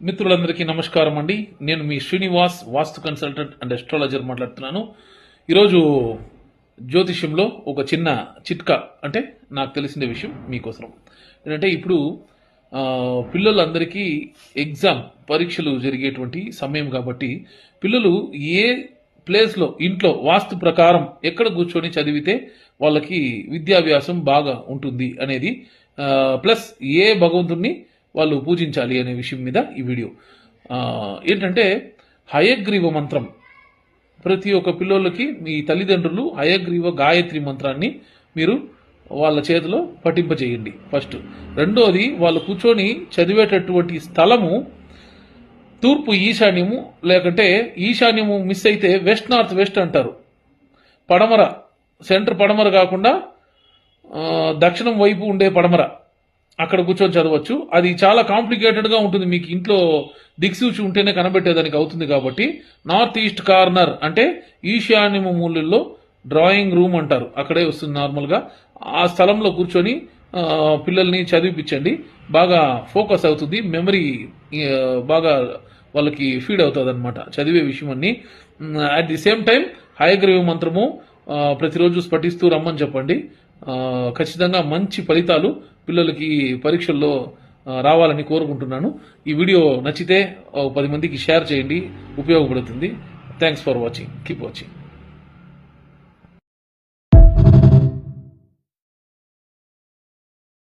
మిత్రులందరికీ నమస్కారం అండి. నేను మీ Srinivas vastu consultant and astrologer మాట్లాడుతున్నాను. ఈరోజు జ్యోతిష్యంలో ఒక చిన్న చిట్కా అంటే నాకు తెలిసిన విషయం మీకోసం. ఏంటంటే ఇప్పుడు పిల్లలందరికీ ఎగ్జామ్ పరీక్షలు జరిగేటువంటి సమయం కాబట్టి పిల్లలు ఏ ప్లేస్లో ఇంట్లో వాస్తు ప్రకారం ఎక్కడ కూర్చొని చదివితే వాళ్ళకి విద్యాభ్యాసం బాగా ఉంటుంది అనేది ప్లస్ ఏ భగవంతుడిని వాళ్ళు పూజించాలి అనే విషయం మీద ఈ వీడియో. ఏంటంటే హయగ్రీవ మంత్రం. ప్రతి ఒక్క పిల్లోళ్ళకి మీ తల్లిదండ్రులు హయగ్రీవ గాయత్రి మంత్రాన్ని మీరు వాళ్ళ చేతిలో పఠింపజేయండి. ఫస్ట్. రెండోది వాళ్ళు కూర్చొని చదివేటటువంటి స్థలము తూర్పు ఈశాన్యము లేకంటే ఈశాన్యము మిస్ అయితే వెస్ట్ నార్త్ వెస్ట్ అంటారు. పడమర. సెంటర్ పడమర కాకుండా దక్షిణం వైపు ఉండే పడమర. అక్కడ కూర్చొని చదవచ్చు. అది చాలా కాంప్లికేటెడ్గా ఉంటుంది. మీకు ఇంట్లో దిక్సూచి ఉంటేనే కనబెట్టేదానికి అవుతుంది కాబట్టి నార్త్ ఈస్ట్ కార్నర్ అంటే ఈశాన్యము మూలల్లో డ్రాయింగ్ రూమ్ అంటారు. అక్కడే వస్తుంది నార్మల్గా. ఆ స్థలంలో కూర్చొని పిల్లల్ని చదివిపించండి. బాగా ఫోకస్ అవుతుంది. మెమరీ బాగా వాళ్ళకి ఫీడ్ అవుతుంది అనమాట చదివే విషయం అన్ని at the same time Hayagriva మంత్రము ప్రతిరోజు స్ఫటిస్తూ రమ్మని చెప్పండి. ఖచ్చితంగా మంచి ఫలితాలు పిల్లలకి పరీక్షల్లో రావాలని కోరుకుంటున్నాను. ఈ వీడియో నచ్చితే పది మందికి షేర్ చేయండి. ఉపయోగపడుతుంది. Thanks for watching keep watching